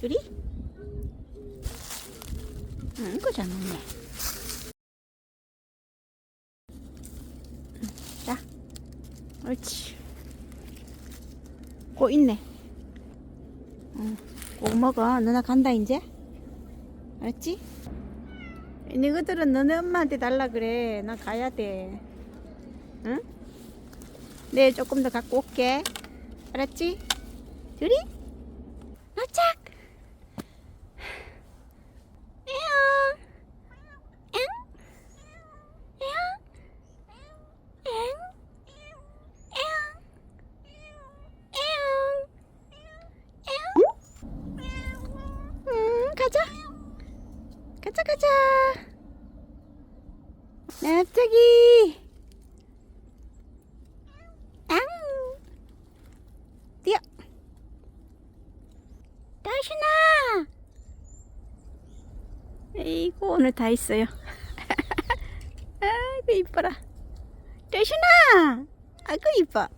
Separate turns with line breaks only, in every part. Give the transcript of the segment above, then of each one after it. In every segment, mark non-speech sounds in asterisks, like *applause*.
둘이? 응, 이거 잘 먹네. 응, 자, 옳지. 꼭 있네. 응, 꼭 먹어. 누나 간다, 이제. 알았지? 너희들은 너네 엄마한테 달라 그래. 나 가야 돼. 응? 내일 조금 더 갖고 올게. 알았지? 둘이? 도착! 에용! 엥? 에용? 엥? 에용? 에용? 에용? 음, 가자. 가자. 납작이. 앙. 뛰어. 다시나. 에이구, 오늘 다 있어요. *laughs* 아이고, 이뻐라. 다시나. 아이고, 이뻐.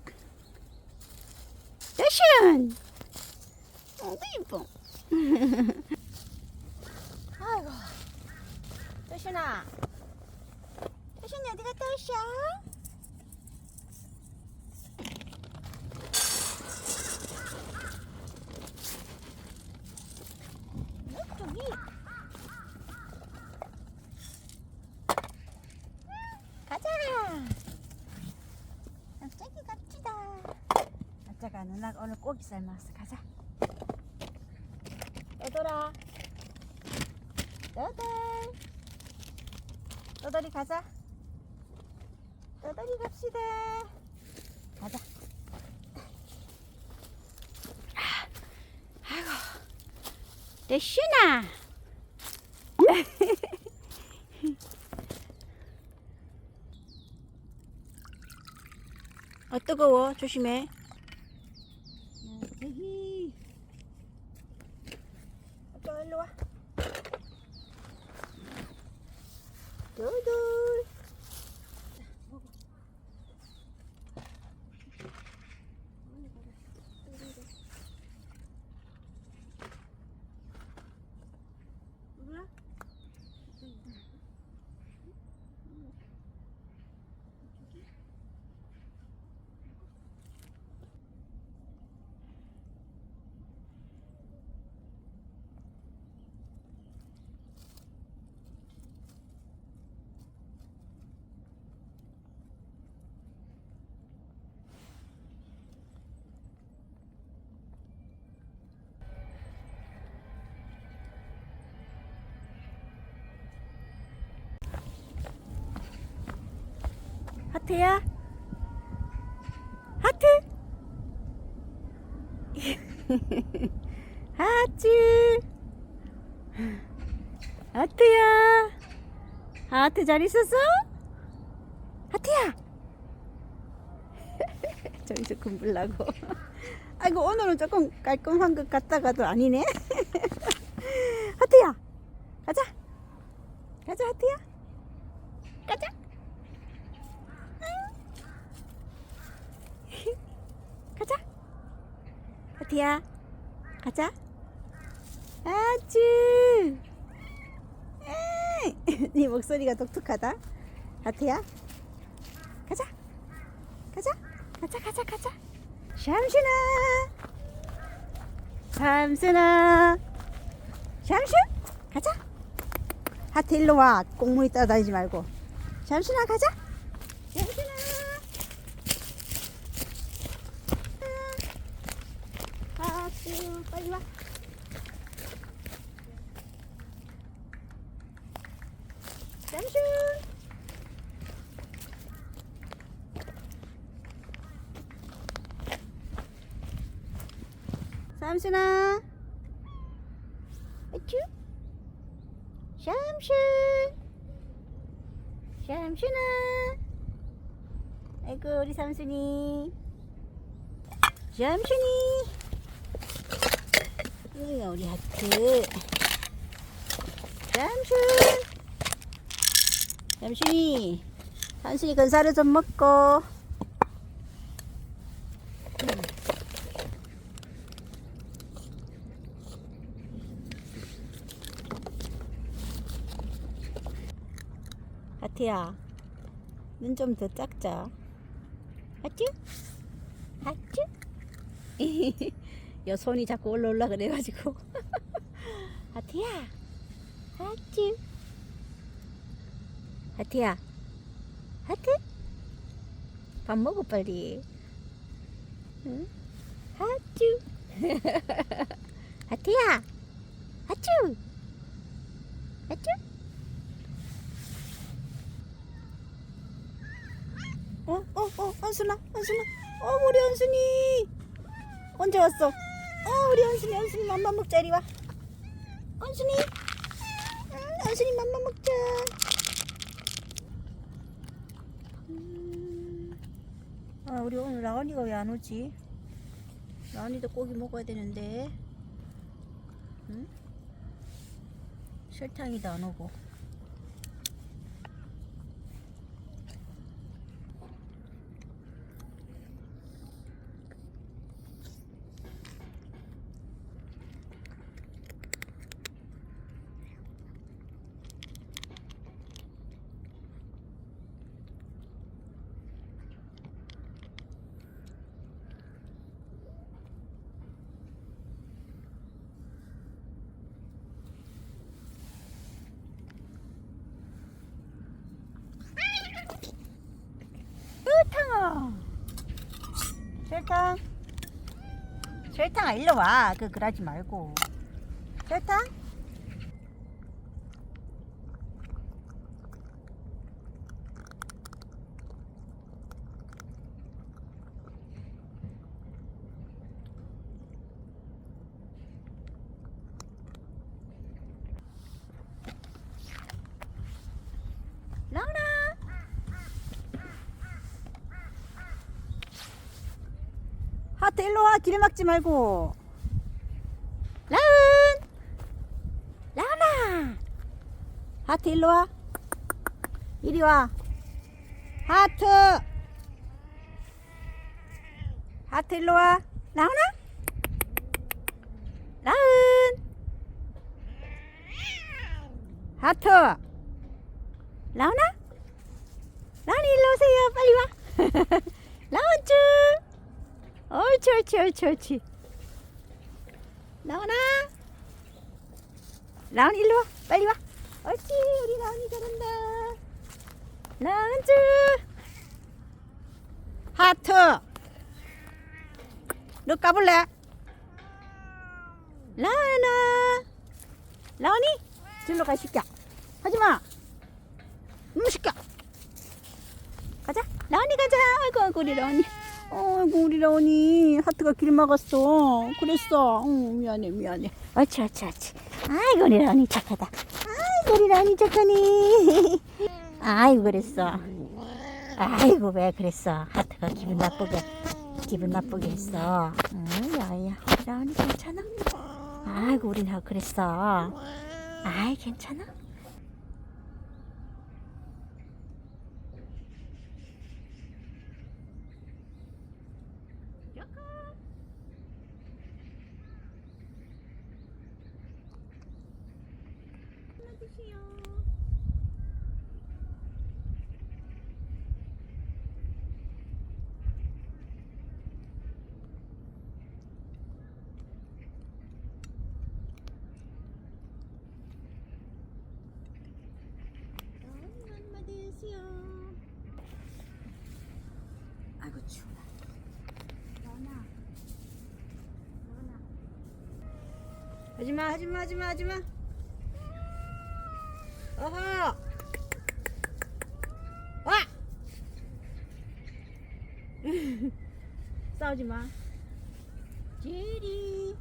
다신. 아이고, 이뻐. *laughs* 아이고. 다시나. 다시나, 어디 갔다 오셔? 저기. 가자. 갑자기 갑시다. 아짜가 누나가 오늘 고기 삶았어. 가자. 떠돌아. 떠돌. 떠돌이 가자. 떠돌이 갑시다. 가자. 아, 아이고. 대신아. *laughs* 어 뜨거워 조심해. 여기. 아까 일로 와. 돌돌. 몰라? 하트야? 하트? *laughs* 하트. 하트야. 하트 잘 있었어? 하트야. *laughs* 저기서 금불라고. *laughs* 아이고 오늘은 조금 깔끔한 것 같다가도 아니네. 하트야. 가자. 가자 하트야. 가자 가자. 하트야, 가자. 아쭈. 네 *laughs* 목소리가 독특하다. 하트야, 가자. 가자. 가자, 가자, 가자. 샴슈나. 삼순아. 샴슈, 가자. 하트 일로 와. 꽁무니 따다니지 말고. 샴슈나 가자. 샴슈나. 아쭈 빨리 와. 잠시. 삼순아. 아쭈. 샴슈. 샴슈나. 아이고 우리 삼순이. 샴순이. 여기가 우리 하트. 잠시. 잠시. 한순이 건사를 좀 먹고. 하트야, 눈 좀 더 작자. 하쭈? 하쭈? *laughs* 여 손이 자꾸 올라올라 그래가지고. *laughs* 하트야, 하쭈. 하트야, 하트? 밥 먹어 빨리. 응? 하쭈. *laughs* 하트야, 하쭈. 하쭈. 어, 어, 어, 언순아, 언순아. 어, 우리 언순이. 언제 왔어? 어, 우리 언순이, 언순이 맘마 먹자, 이리 와. 언순이. 응, 언순이 맘마 먹자. 음. 아, 우리 오늘 라온이가 왜 안 오지? 라온이도 고기 먹어야 되는데. 응? 설탕이도 안 오고. 설탕아. 설탕. 설탕아, 일로 와. 그, 그러지 말고. 설탕? 라우라. 하트 일로 와. 길 막지 말고. 라운. 라운아. 하트 일로 와. 이리 와. 하트. 하트 일로 와. 라운아. 라운. 하트. 라운아. 라운이 일로 오세요. 빨리 와. *laughs* 라운쭈. 옳지 옳지 옳지 옳지. 나오나 라온 일로 와 빨리 와. 옳지 우리 라온이 잘한다. 라온쭈 하트! 너 까볼래? 라온아! 라온이? 절로 가 시켜 하지마. 음 시켜 가자. 라온이 가자. 아이고 아이고 우리 라온이 어이구 우리 라온이 하트가 길 막았어. 그랬어. 응, 미안해 미안해. 옳지 옳지 옳지 아이고 우리 라온이 착하다. 아이고 우리 라온이 착하니. *laughs* 아이고 그랬어. 아이고 왜 그랬어? 하트가 기분 나쁘게 기분 나쁘게 했어. 응 야야 우리 라온이 괜찮아? 아이고 우리 나 그랬어. 아이 괜찮아 아이고 추워. 나나. 나나. 하지마 하지마 하지마 하지마. 어허. 와. *laughs* 싸우지 마. 제리.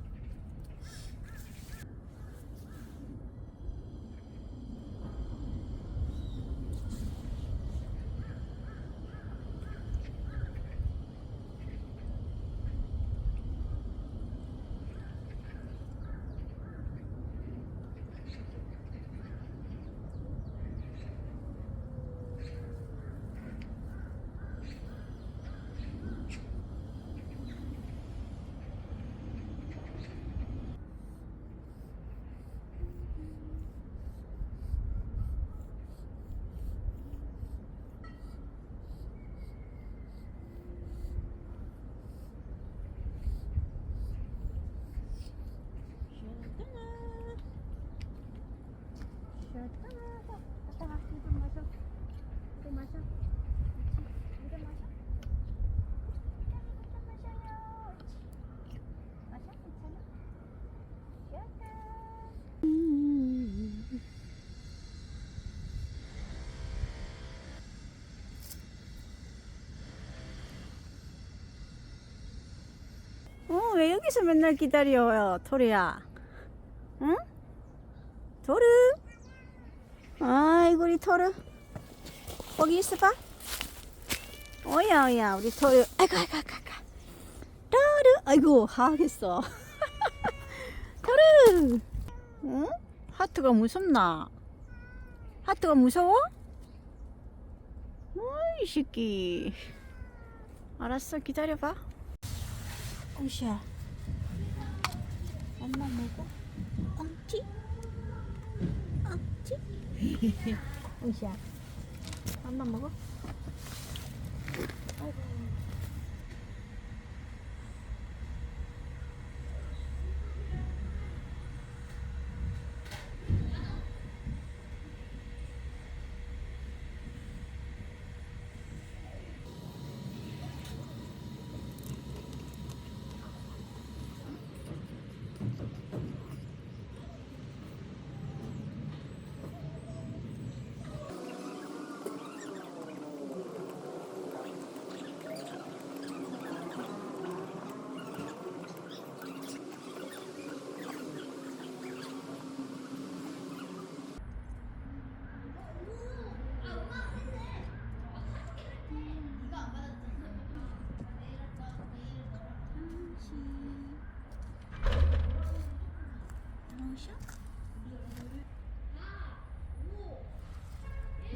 어, 왜 여기서 맨날 기다려요, 토리야? 응? 토르? 아이고, 우리 토르. 거기 있어봐. 오야, 오야, 우리 토르. 아이고, 아이고, 아이고. 토르. 아이고, 하겠어. *laughs* 토르. 응? 하트가 무섭나? 하트가 무서워? 어이, 새끼. 알았어, 기다려봐. 엉시야. 엄마 먹어? 엉치? 엉치? 엉시야. 엄마 먹어? 아이고.